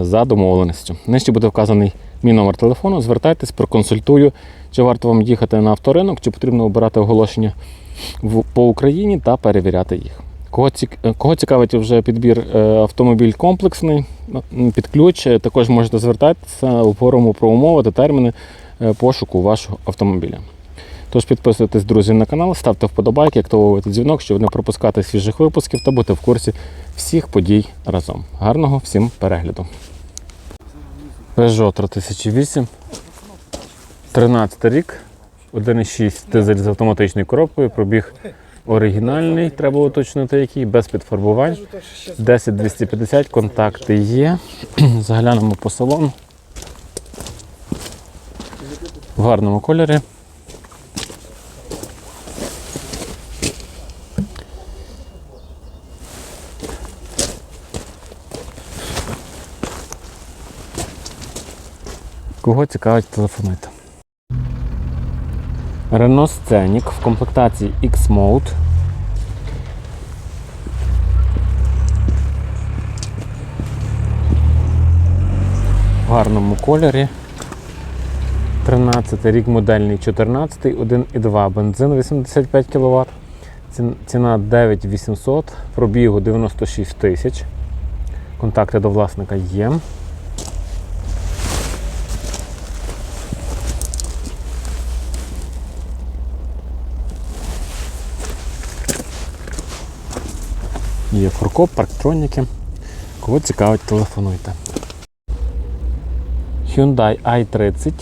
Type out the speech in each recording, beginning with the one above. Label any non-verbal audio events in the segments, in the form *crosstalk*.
за домовленістю. Нижче буде вказаний мій номер телефону. Звертайтесь, проконсультую, чи варто вам їхати на авторинок, чи потрібно обирати оголошення по Україні та перевіряти їх. Кого, е, цікавить вже підбір е, автомобіль комплексний під ключ, е, також можете звертатися у форуму про умови та терміни пошуку вашого автомобіля. Тож підписуйтесь, друзі, на канал, ставте вподобайки, активовуйте дзвінок, щоб не пропускати свіжих випусків та бути в курсі всіх подій разом. Гарного всім перегляду. Peugeot 3008, 13 рік, 1,6 дизель з автоматичною коробкою, пробіг оригінальний, треба уточнити який, без підфарбувань. 10250, контакти є. Заглянемо по салону. В гарному кольорі. Кого цікавить, телефонуйте. Renault Scenic в комплектації X-Mode. В гарному кольорі. 13 рік модельний 14, 1,2 бензин 85 кВт. Ціна 9800, пробігу 96 тисяч. Контакти до власника є. Є фуркоп, парктроніки. Кого цікавить, телефонуйте. Hyundai i30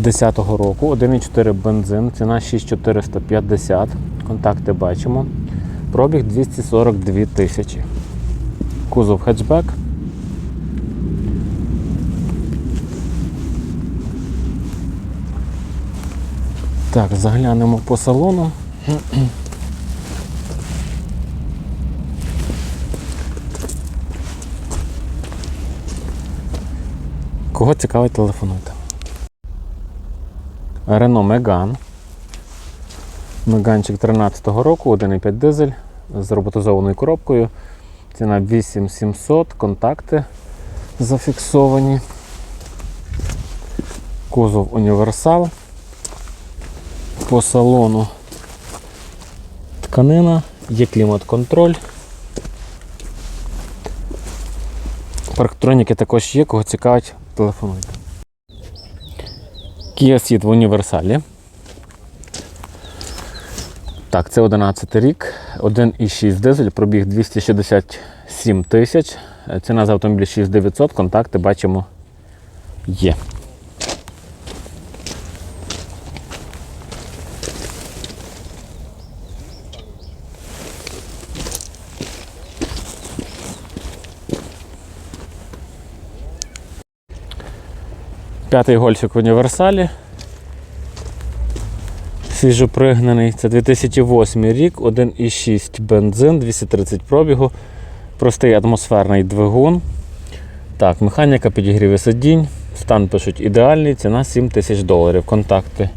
10-го року, 1,4 бензин, ціна 6450. Контакти бачимо. Пробіг 242 тисячі. Кузов хетчбек. Так, заглянемо по салону. Кого цікавить, телефонуйте. Renault Megane. Меганчик 13-го року, 1,5 дизель з роботизованою коробкою. Ціна 8700, контакти зафіксовані. Кузов універсал. По салону тканина, є клімат-контроль. Парктроніки також є, кого цікавить, телефонуйте. Kia Ceed в універсалі. Так, це 11 рік, 1,6 дизель, пробіг 267 тисяч. Ціна за автомобіль 6900, контакти бачимо є. П'ятий гольфік в універсалі. Свіжопригнаний. Це 2008 рік, 1,6 бензин, 230 пробігу. Простий атмосферний двигун. Так, механіка підігріве сидінь. Стан пишуть ідеальний, ціна 7 тисяч доларів. Контакти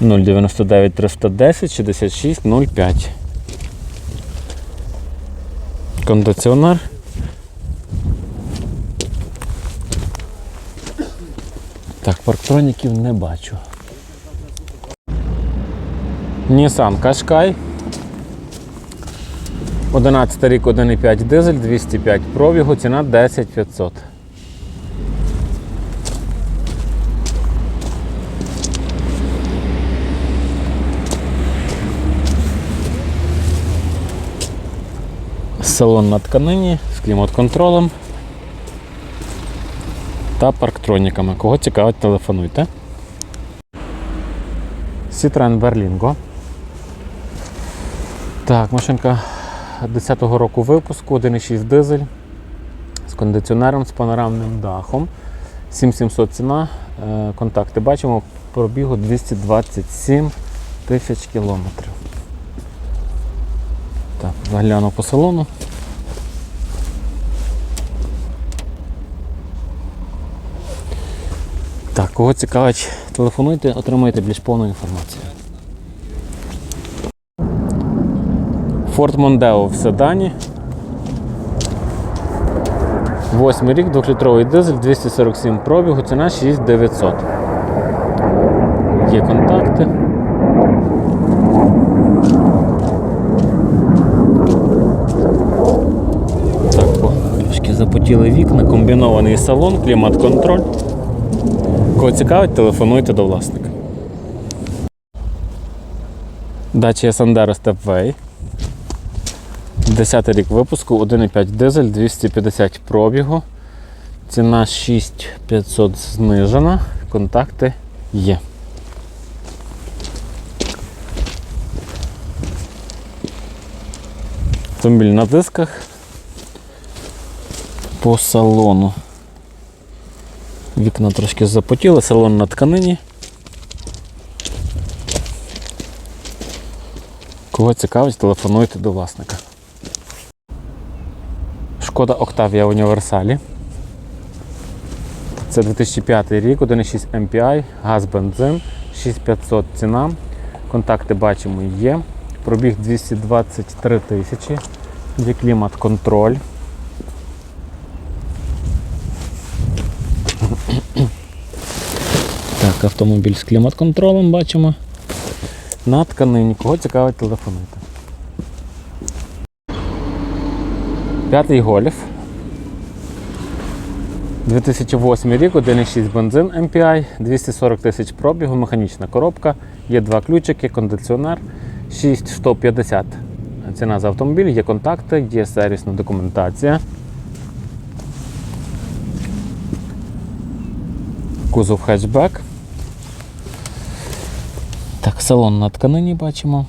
099 310 66 05. Кондиціонер. Так, парктроніків не бачу. Nissan Qashqai. 11 рік 1,5 дизель, 205 пробігу, ціна 10 500. Салон на тканині з клімат-контролем та парктроніками. Кого цікавить, телефонуйте. Citroen Berlingo. Так, машинка 10-го року випуску, 1,6 дизель з кондиціонером, з панорамним дахом. 7700 ціна. Е, Контакти бачимо, пробігу 227 тисяч кілометрів. Так, загляну по салону. Так, кого цікавить, телефонуйте, отримаєте більш повну інформацію. Ford Mondeo в седані. Восьмий рік, 2-літровий дизель, 247 пробігу, ціна 6900. Є контакти. Так, о, трошки запотіли вікна, комбінований салон, клімат-контроль. Кого цікавить, телефонуйте до власника. Dacia Sandero Stepway. 10 рік випуску, 1,5 дизель, 250 пробігу. Ціна 6500 знижена. Контакти є. Автомобіль на дисках. По салону. Вікна трошки запотіли, салон на тканині. Кого цікавить, телефонуйте до власника. Шкода в універсалі. Це 2005 рік, 1,6 MPI, газ бензин, 6500 ціна. Контакти бачимо є. Пробіг 223 тисячі. Є клімат-контроль. Так, автомобіль з клімат-контролем бачимо. На тканині. Кого цікавить, телефонуйте. П'ятий гольф. 2008 рік, 1,6 бензин MPI, 240 тисяч пробігу, механічна коробка, є два ключики, кондиціонер, 6150 ціна за автомобіль, є контакти, є сервісна документація. Кузов хетчбек. Так, салон на тканині бачимо.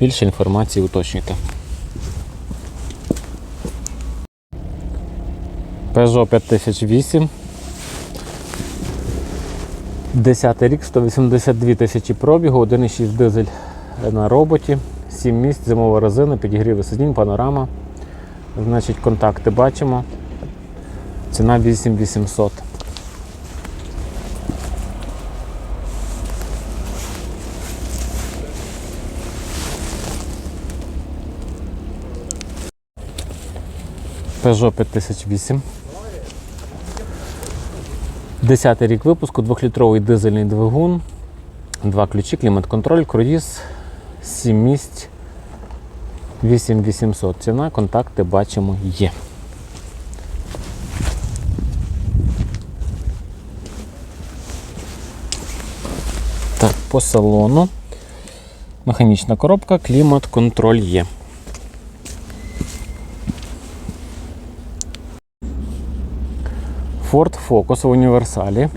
Більше інформації уточнюйте. Peugeot 5008. 10 рік, 182 тисячі пробігу, 1,6 дизель на роботі, 7 місць, зимова резина, підігріви сидінь, панорама. Значить, контакти бачимо. Ціна 8800. Peugeot 5008. 10 рік випуску, 2-літровий дизельний двигун, два ключі, клімат-контроль, круїз, 7 місць, 8800. Ціна, контакти бачимо є. Так, по салону. Механічна коробка, клімат-контроль є. Ford Focus в універсалі.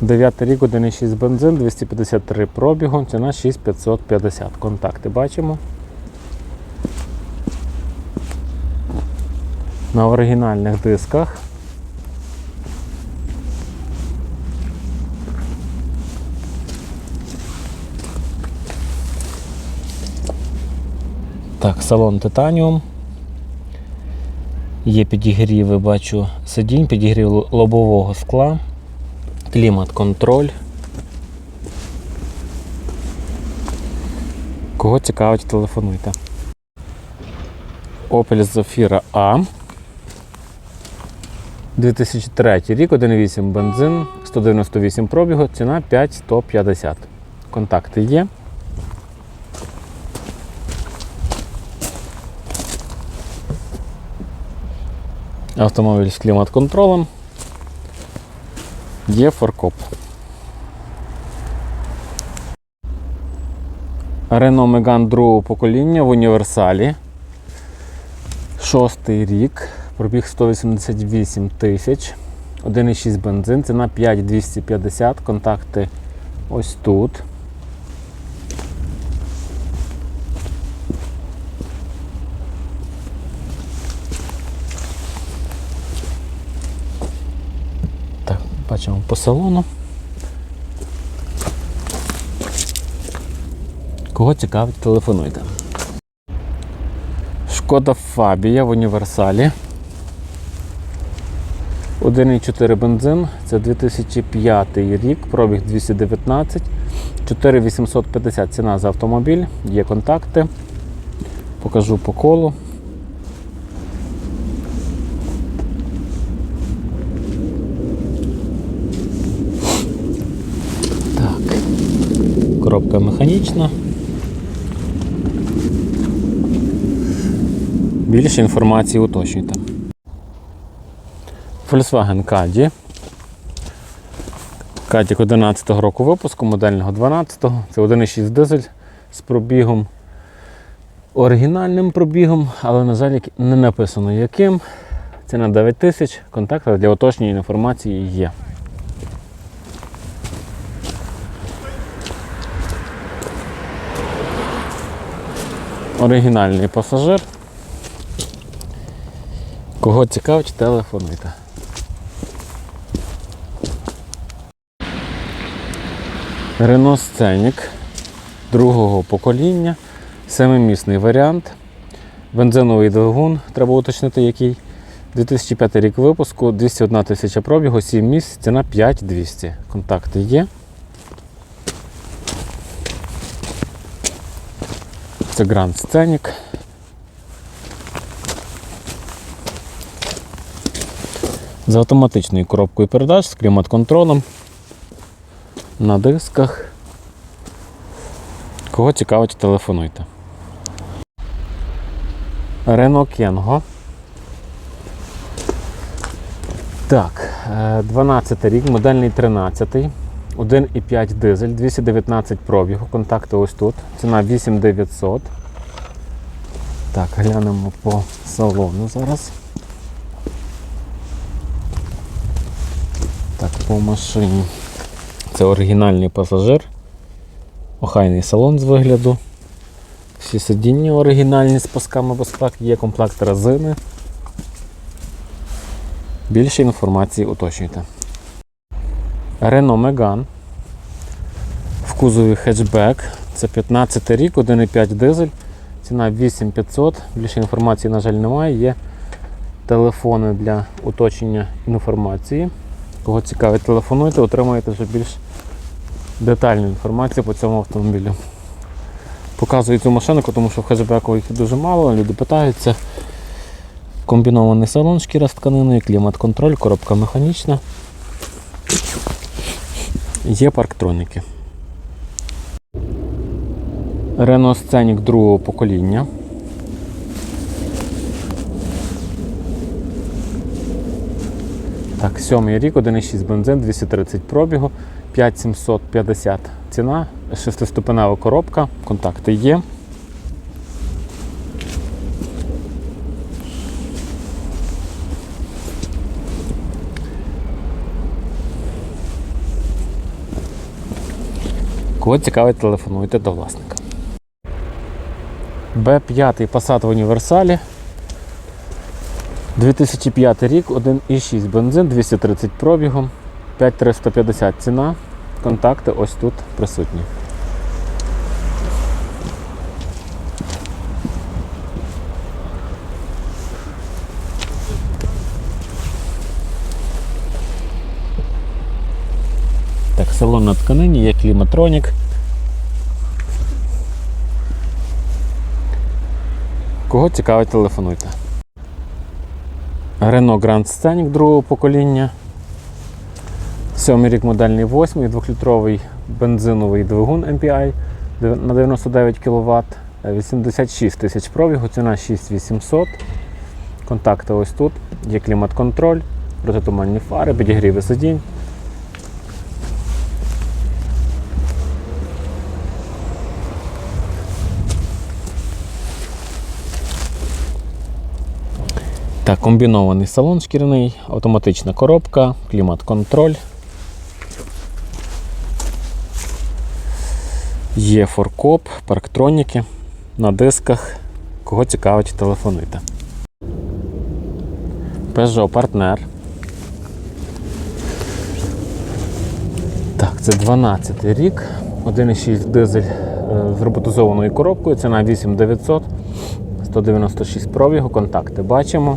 9 рік, 1,6 бензин, 253 пробігу, ціна 6550. Контакти бачимо. На оригінальних дисках. Так, салон титаніум. Є підігріви, бачу сидінь, підігрів лобового скла, клімат-контроль. Кого цікавить, телефонуйте. Opel Zafira A. 2003 рік, 1,8 бензин, 198 пробігу, ціна 5150. Контакти є. Автомобіль з клімат-контролем. Є форкоп. Renault Megane другого покоління в універсалі. Шостий рік. Пробіг 188 тисяч. 1,6 бензин, ціна 5250, контакти ось тут. Побачимо по салону. Кого цікавить, телефонуйте. Шкода Фабія в універсалі. 1,4 бензин, це 2005 рік, пробіг 219, 4850 ціна за автомобіль, є контакти. Покажу по колу. Коробка механічна. Більше інформації уточнюйте. Volkswagen Caddy. Катік 11 року випуску, модельного 12-го. Це 1,6 дизель з пробігом. Оригінальним пробігом, але, на жаль, не написано яким. Ціна 9 тисяч, контакти для уточнення інформації є. Оригінальний пасажир. Кого цікавить, телефонуйте. Renault Scenic другого покоління, семимісний варіант. Бензиновий двигун, треба уточнити який. 2005 рік випуску, 201 тисяча пробігу, 7 місць, ціна 5200. Контакти є. Це Grand Scenic. З автоматичною коробкою передач, з клімат-контролем. На дисках. Кого цікавить, телефонуйте. Renault Kengo. Так, е, 12 рік, модельний 13, 1,5 дизель, 219 пробігу, контакти ось тут. Ціна 8900. Так, глянемо по салону зараз. Так, по машині. Це оригінальний пасажир. Охайний салон з вигляду. Всі сидіння оригінальні з пасками безпеки, є комплект резини. Більше інформації уточнюйте. Renault Megane. В кузові хетчбек. Це 15 рік, 1,5 дизель. Ціна 8500. Більше інформації, на жаль, немає. Є телефони для уточнення інформації. Кого цікавить, телефонуйте, отримаєте вже більш детальну інформацію по цьому автомобілю. Показую цю машину, тому що в хетчбеку їх дуже мало, люди питаються. Комбінований салон шкіра з тканиною, клімат-контроль, коробка механічна. Є парктроніки. Renault Scenic другого покоління. Так, сьомий рік, 1,6 бензин, 230 пробігу, 5750 ціна, шестиступенева коробка, контакти є. Кого цікавить, телефонуйте до власника. Б5 Passat в універсалі. 2005 рік, 1,6 бензин, 230 пробігом, 5350 ціна. Контакти ось тут присутні. Так, салон на тканині, є кліматронік. Кого цікавить, телефонуйте. Renault Grand Scenic другого покоління. Сьомий рік модельний 8, 2-літровий бензиновий двигун MPI на 99 кВт, 86 тисяч пробігу, ціна 6800. Контакти ось тут. Є клімат-контроль, протитуманні фари, підігріви сидінь. Комбінований салон шкіряний, автоматична коробка, клімат-контроль. Є форкоп, парктроніки на дисках. Кого цікавить, телефонуйте. Peugeot Partner. Так, це 12 рік. 1,6 дизель е, з роботизованою коробкою. Ціна 8900. 196 пробігу. Контакти бачимо.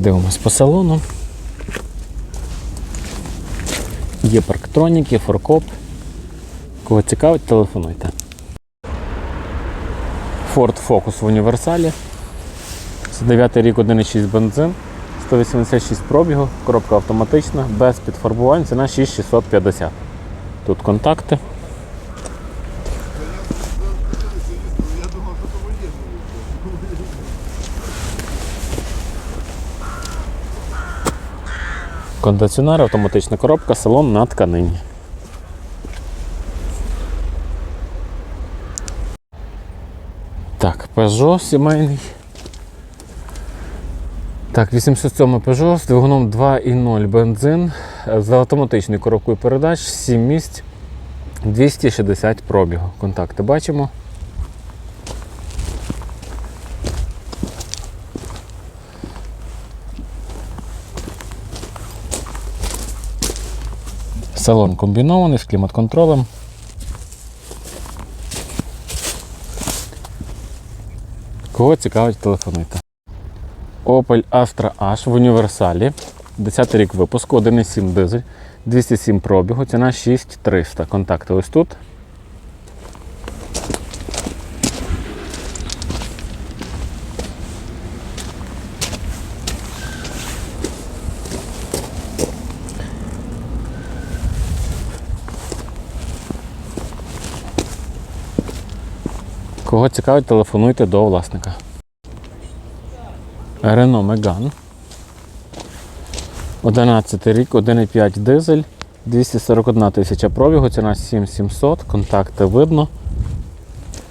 Дивимось по салону. Є парктроніки, форкоп. Кого цікавить, телефонуйте. Ford Focus в універсалі. Це 9 рік 1,6 бензин, 186 пробігу, коробка автоматична, без підфарбувань, ціна 6650. Тут контакти. Кондиціонер, автоматична коробка, салон на тканині. Так, Peugeot сімейний. Так, 807 Peugeot з двигуном 2.0 бензин е, з автоматичною коробкою передач, 7 місць, 260 пробігу. Контакти бачимо. Салон комбінований з клімат-контролем. Кого цікавить, телефонити? Opel Astra H в універсалі. 10 рік випуску, 1,7 дизель, 207 пробігу, ціна 6300. Контакти ось тут. Кого цікавить, телефонуйте до власника. Renault Megane. 11 рік, 1,5 дизель, 241 тисяча пробігу, ціна 7700, контакти видно.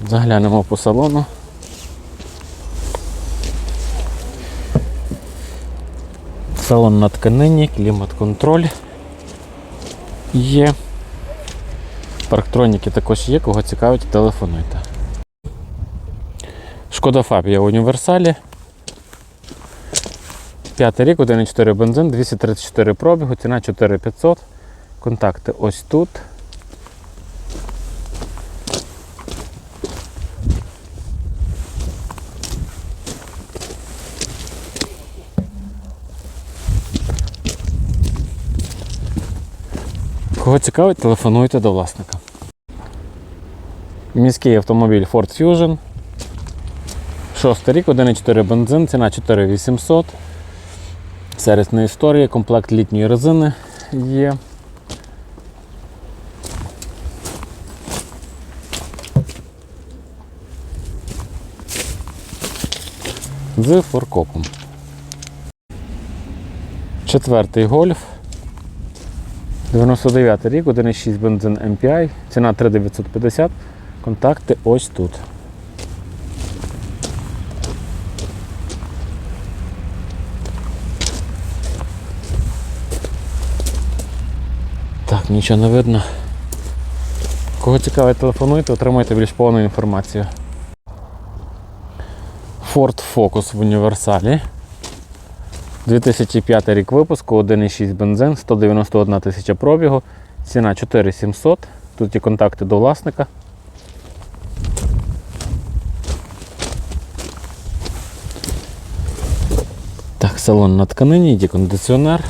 Заглянемо по салону. Салон на тканині, клімат-контроль є. Парктроніки також є, кого цікавить, телефонуйте. Шкода Фабія в універсалі. П'ятий рік, 1,4 бензин, 234 пробігу, ціна 4500. Контакти ось тут. Кого цікавить, телефонуйте до власника. Міський автомобіль Ford Fusion. Шостий рік, 1,4 бензин, ціна 4800. Сервісна історія, комплект літньої резини є. З форкопом. Четвертий гольф. 99 рік, 1,6 бензин MPI, ціна 3950. Контакти ось тут. Нічого не видно. Кого цікавить, телефонуйте, отримайте більш повну інформацію. Ford Focus в універсалі. 2005 рік випуску, 1,6 бензин, 191 тисяча пробігу, ціна 4700. Тут є контакти до власника. Так, салон на тканині, є кондиціонер.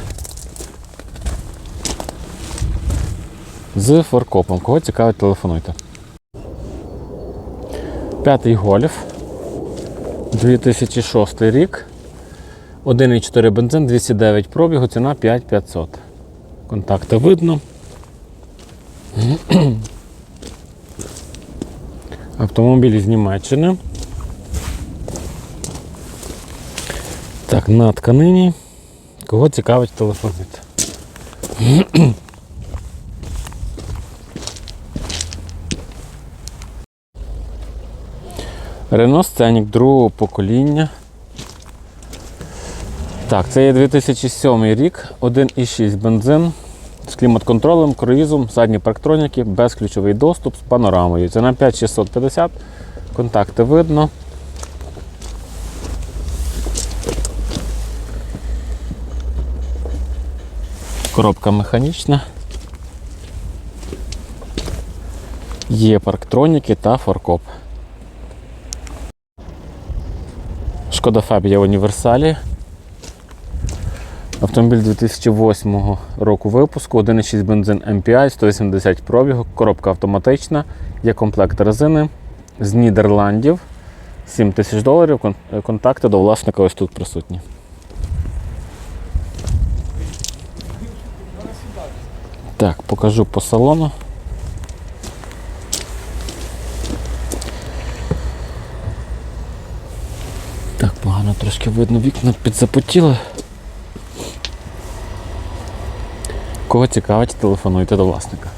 З форкопом. Кого цікавить, телефонуйте. П'ятий гольф. 2006 рік. 1,4 бензин, 209 пробігу, ціна 5500. Контакти видно. *clears throat* Автомобіль з Німеччини. Так, на тканині. Кого цікавить, телефонуйте. *clears throat* Renault Scenic другого покоління. Так, це є 2007 рік, 1,6 бензин, з клімат-контролем, круїзом, задні парктроніки, безключовий доступ з панорамою. Ціна 5650. Контакти видно. Коробка механічна. Є парктроніки та форкоп. Шкода Фабія універсалі. Автомобіль 2008 року випуску, 1,6 бензин MPI, 180 пробігу, коробка автоматична, є комплект резини з Нідерландів. 7 тисяч доларів. Е, Контакти до власника ось тут присутні. Так, покажу по салону. Так, погано трошки видно, вікна підзапотіли. Кого цікавить, телефонуйте до власника.